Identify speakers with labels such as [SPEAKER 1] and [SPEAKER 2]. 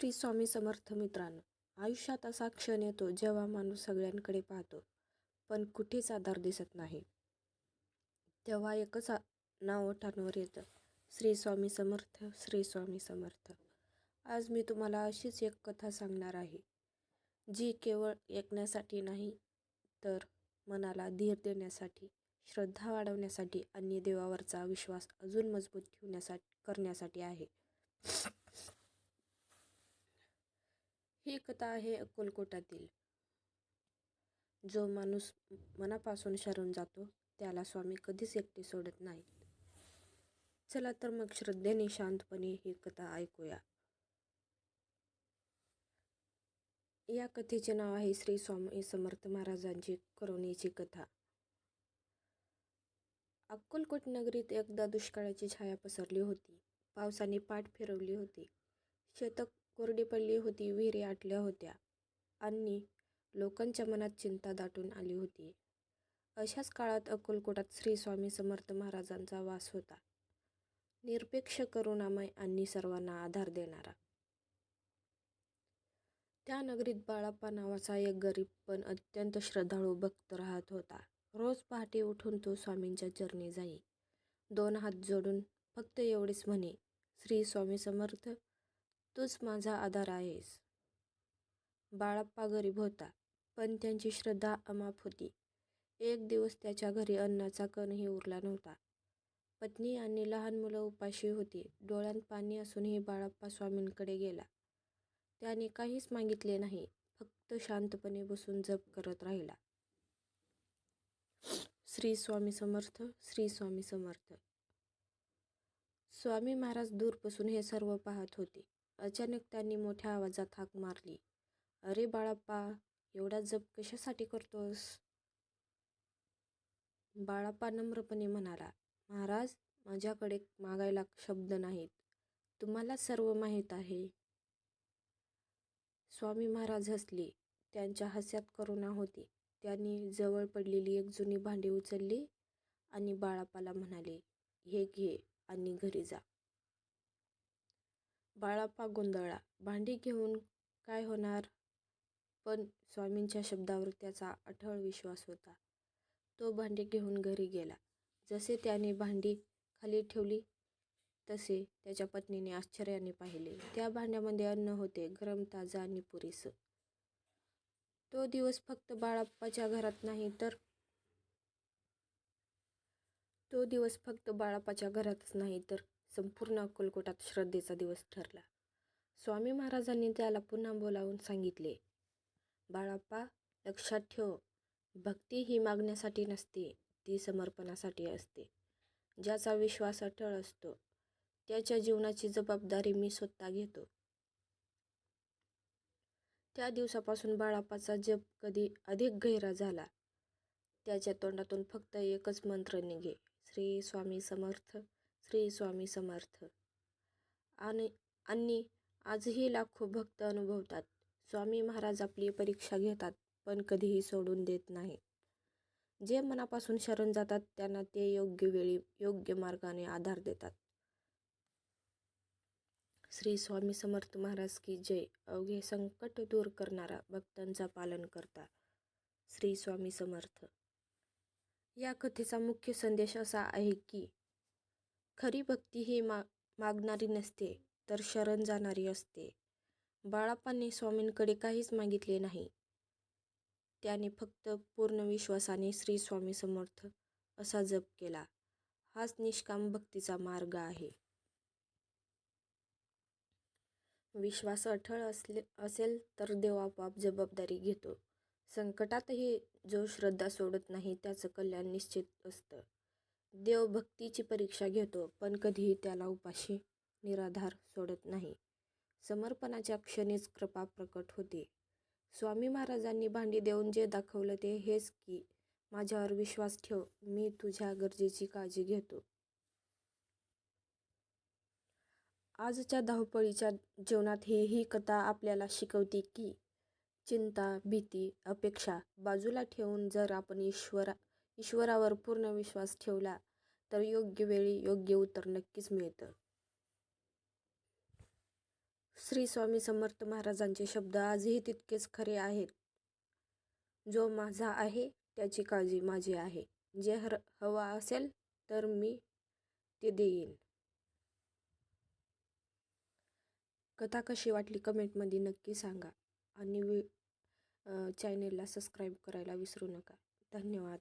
[SPEAKER 1] श्री स्वामी समर्थ मित्रांनो आयुष्यात असा क्षण येतो जेव्हा माणूस सगळ्यांकडे पाहतो पण कुठेच आधार दिसत नाही. तेव्हा एकच नाव ओठांवर येतं श्री स्वामी समर्थ श्री स्वामी समर्थ. आज मी तुम्हाला अशीच एक कथा सांगणार आहे जी केवळ ऐकण्यासाठी नाही तर मनाला धीर देण्यासाठी श्रद्धा वाढवण्यासाठी आणि देवावरचा विश्वास अजून मजबूत ठेवण्यासाठी करण्यासाठी आहे. ही कथा आहे अक्कलकोटातील. जो माणूस मनापासून शरण जातो त्याला स्वामी कधीच एकटे सोडत नाहीत. चला तर मग श्रद्धेने शांतपणे ही कथा ऐकूया. या कथेचे नाव आहे श्री स्वामी समर्थ महाराजांची करुणेची कथा. अक्कलकोट नगरीत एकदा दुष्काळाची छाया पसरली होती. पावसाने पाठ फिरवली होती. शतक कोरडी पडली होती विहिरी आटल्या होत्या. आणि लोकांच्या मनात चिंता दाटून आली होती. अशाच काळात अक्कलकोटात श्री स्वामी समर्थ महाराजांचा वास होता. निरपेक्ष करुणामय आणि सर्वांना आधार देणारा. त्या नगरीत बाळाप्पा नावाचा एक गरीब पण अत्यंत श्रद्धाळू भक्त राहत होता. रोज पहाटे उठून तो स्वामींच्या चरणी जाई. दोन हात जोडून फक्त एवढेच म्हणे श्री स्वामी समर्थ तूच माझा आधार आहेस. बाळाप्पा गरीब होता पण त्यांची श्रद्धा अमाप होती. एक दिवस त्याच्या घरी अन्नाचा कणही उरला नव्हता. पत्नी आणि लहान मुलं उपाशी होती डोळ्यात पाणी असूनही बाळाप्पा स्वामींकडे गेला. त्याने काहीच मागितले नाही फक्त शांतपणे बसून जप करत राहिला. श्री स्वामी समर्थ श्री स्वामी समर्थ. स्वामी महाराज दूर बसून हे सर्व पाहत होते. अचानक त्यांनी मोठ्या आवाजात हाक मारली. अरे बाळाप्पा एवढा जप कशासाठी करतोस? बाळाप्पा नम्रपणे म्हणाला महाराज माझ्याकडे मागायला शब्द नाहीत. तुम्हाला सर्व माहीत आहे. स्वामी महाराज हसले. त्यांच्या हास्यात करुणा होती. त्यांनी जवळ पडलेली एक जुनी भांडी उचलली आणि बाळापाला म्हणाले हे घे आणि घरी जा. बाळाप्पा गोंधळला. भांडी घेऊन काय होणार? पण स्वामींच्या शब्दावर त्याचा अढळ विश्वास होता. तो भांडी घेऊन घरी गेला. जसे त्याने भांडी खाली ठेवली तसे त्याच्या पत्नीने आश्चर्याने पाहिले. त्या भांड्यामध्ये अन्न होते गरम ताजं आणि पुरेसं. तो दिवस फक्त बाळाप्पाच्या घरात नाही तर तो दिवस फक्त बाळापाच्या घरातच नाही तर संपूर्ण अक्कलकोटात श्रद्धेचा दिवस ठरला. स्वामी महाराजांनी त्याला पुन्हा बोलावून सांगितले बाळाप्पा लक्षात ठेव भक्ती ही मागण्यासाठी नसते ती समर्पणासाठी असते. ज्याचा विश्वास अटळ असतो त्याच्या जीवनाची जबाबदारी मी स्वतः घेतो. त्या दिवसापासून बाळापाचा जप कधी अधिक गहिरा झाला. त्याच्या तोंडातून फक्त एकच मंत्र निघे श्री स्वामी समर्थ श्री स्वामी समर्थ. आणि आणि आजही लाखो भक्त अनुभवतात. स्वामी महाराज आपली परीक्षा घेतात पण कधीही सोडून देत नाही. जे मनापासून शरण जातात त्यांना ते योग्य वेळी योग्य मार्गाने आधार देतात. श्री स्वामी समर्थ महाराज की जय. अवघे संकट दूर करणारा भक्तांचा पालन करता. श्री स्वामी समर्थ. या कथेचा मुख्य संदेश असा आहे की खरी भक्ती ही मा मागणारी नसते तर शरण जाणारी असते. बाळापाने स्वामींकडे काहीच मागितले नाही. त्याने फक्त पूर्ण विश्वासाने श्री स्वामी समर्थ असा जप केला. हाच निष्काम भक्तीचा मार्ग आहे. विश्वास अठळ असले असेल तर देव आपोआप जबाबदारी घेतो. संकटातही जो श्रद्धा सोडत नाही त्याचं कल्याण निश्चित असतं. देवभक्तीची परीक्षा घेतो पण कधीही त्याला उपाशी निराधार सोडत नाही. समर्पणाच्या क्षणीच कृपा प्रकट होते. स्वामी महाराजांनी भांडी देऊन जे दाखवलं ते हेच की माझ्यावर विश्वास ठेव मी तुझ्या गरजेची काळजी घेतो. आजच्या धावपळीच्या जीवनात ही ही कथा आपल्याला शिकवते की चिंता भीती अपेक्षा बाजूला ठेवून जर आपण ईश्वरा ईश्वरावर पूर्ण विश्वास ठेवला तर योग्य वेळी योग्य उत्तर नक्कीच मिळतं. श्री स्वामी समर्थ महाराजांचे शब्द आजही तितकेच खरे आहेत. जो माझा आहे त्याची काळजी माझी आहे. जे हर हवा असेल तर मी ते देईन. कथा कशी वाटली कमेंटमध्ये नक्की सांगा. आणि वि चॅनेलला सबस्क्राईब करायला विसरू नका. धन्यवाद.